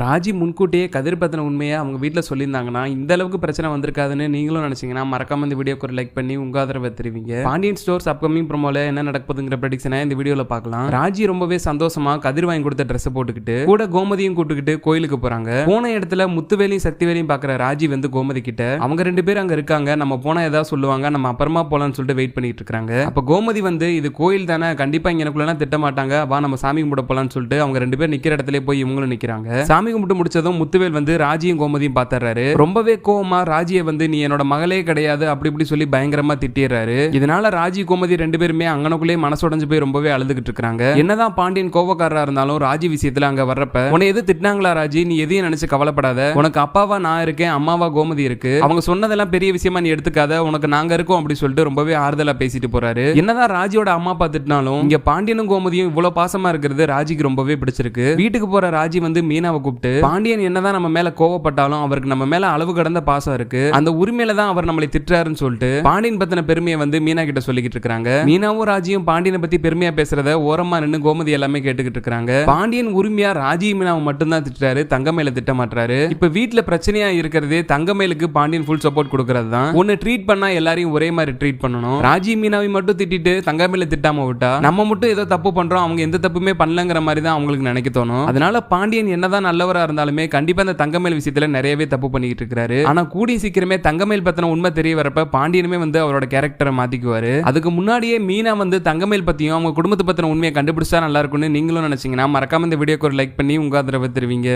ராஜி முன்கூட்டியே கதிர் பத்தின உண்மையை அவங்க வீட்டில் சொல்லியிருந்தாங்கன்னா இந்த அளவுக்கு பிரச்சனை வந்திருக்காதுன்னு நீங்களும் நினச்சிங்கன்னா மறக்காம இந்த வீடியோக்கு ஒரு லைக் பண்ணி உங்க ஆதரவை தெரிவிங்க. பாண்டியன் ஸ்டோர்ஸ் அப்கமிங் ப்ரோமோல என்ன நடக்குதுங்கிற ப்ரெடிக்ஷனை இந்த வீடியோவில் பார்க்கலாம். ராஜி ரொம்பவே சந்தோஷமா கதிர் வாங்கி கொடுத்த ட்ரெஸ் போட்டுக்கிட்டு கூட கோமதியும் கூட்டுக்கிட்டு கோயிலுக்கு போறாங்க. போன இடத்துல முத்துவேலையும் சக்திவேலையும் பார்க்குற ராஜி வந்து கோமதி கிட்ட அவங்க ரெண்டு பேரும் அங்கே இருக்காங்க நம்ம போனால் ஏதாவது சொல்லுவாங்க நம்ம அப்புறமா போகலான்னு சொல்லிட்டு வெயிட் பண்ணிட்டு இருக்காங்க. அப்போ கோமதி வந்து இது கோயில் தானே கண்டிப்பா இங்க எனக்குள்ளலாம் திட்ட மாட்டாங்க வா நம்ம சாமி கும்பிட போகலான்னு சொல்லிட்டு அவங்க ரெண்டு பேரும் நிக்கிற இடத்துல போய் இவங்களும் நிக்கிறாங்க. சாமி கும்பிட்டு முடிச்சதும் முத்துவேல் வந்து ராஜியும் கோமதியும் பாத்துறாரு. ரொம்பவே கோவமா ராஜியை வந்து நீ என்னோட மகளே கிடையாது அப்படி இப்படி சொல்லி பயங்கரமா திட்டிடுறாரு. இதனால ராஜி கோமதி ரெண்டு பேருமே அங்கனக்குள்ளேயே மனசுடைஞ்சு போய் ரொம்பவே அழுதுகிட்டு இருக்காங்க என்னதான் பாண்டியன் கோவக்காரரா இருந்தாலும் ராஜி விஷயத்துல அங்க வர்றப்ப உன எது திட்டினாங்களா ராஜி? நீ எதையும் நினைச்சு கவலைப்படாத. உனக்கு அப்பாவா நான் இருக்கேன் அம்மாவா கோமதி இருக்கு. அவங்க சொன்னதெல்லாம் பெரிய விஷயமா நீ எடுத்துக்காத. உனக்கு நாங்க இருக்கோம் அப்படி சொல்லிட்டு ரொம்பவே ஆறுதலா பேசிட்டு போறாரு. என்னதான் ராஜியோட அம்மா அப்பா திட்டினாலும் இங்க பாண்டியனும் கோமதியும் இவ்வளவு பாசமா இருக்கிறது ராஜிக்கு ரொம்பவே பிடிச்சிருக்கு. வீட்டுக்கு போற ராஜி வந்து மீனாவை கூப்பிட்டு பாண்டியன் என்னதான் நம்ம மேல கோவப்பட்டாலும் அவருக்கு நம்ம மேல அளவு கடந்த பாசம் இருக்கு. அந்த உரிமையில தான் அவர் நம்மளை திட்டுறாருன்னு சொல்லிட்டு பாண்டியன் பத்தின பெருமையை வந்து மீனா கிட்ட சொல்லிக்கிட்டு இருக்காங்க மீனாவும் ராஜியும் பாண்டியனை பத்தி பெருமையா பேசுறத ஓரமா நின்று கோமதி எல்லாமே கேட்டுக்கிட்டு இருக்காங்க பாண்டியன் உரிமையா ராஜி மீனாவை மட்டும்தான் திட்டுறாரு தங்கமேல திட்ட மாட்டாரு இப்ப வீட்டுல பிரச்சனையா இருக்கிறதே தங்கமேலுக்கு பாண்டியன் ஃபுல் சப்போர்ட் கொடுக்கறது தான். ஒன்னு ட்ரீட் பண்ணா எல்லாரையும் ஒரே மாதிரி ட்ரீட் பண்ணணும். ராஜி மீனாவை மட்டும் திட்டிட்டு தங்கமேல திட்டாம விட்டா நம்ம மட்டும் ஏதோ தப்பு பண்றோம் அவங்க எந்த தப்புமே பண்ணலங்கிற மாதிரி தான் அவங்களுக்கு நினைக்க தோணும். அதனால பாண்டியன் என்னதான் நல்ல நல்லவராக இருந்தாலுமே கண்டிப்பாக அந்த தங்கமேல் விஷயத்துல நிறையவே தப்பு பண்ணிக்கிட்டு இருக்காரு ஆனா கூடிய சீக்கிரமே தங்கமேல் பற்றின உண்மை தெரிய வரப்ப பாண்டியனுமே வந்து அவரோட கேரக்டரை மாற்றிக்குவார் அதுக்கு முன்னாடியே மீனா வந்து தங்கமேல் பத்தியும் அவங்க குடும்பத்தை பற்றின உண்மையை கண்டுபிடிச்சா நல்லா இருக்கும்னு நீங்களும் நினைச்சீங்கன்னா மறக்காம இந்த வீடியோக்கு ஒரு லைக் பண்ணி உங்கள் ஆதரவை தருவீங்க.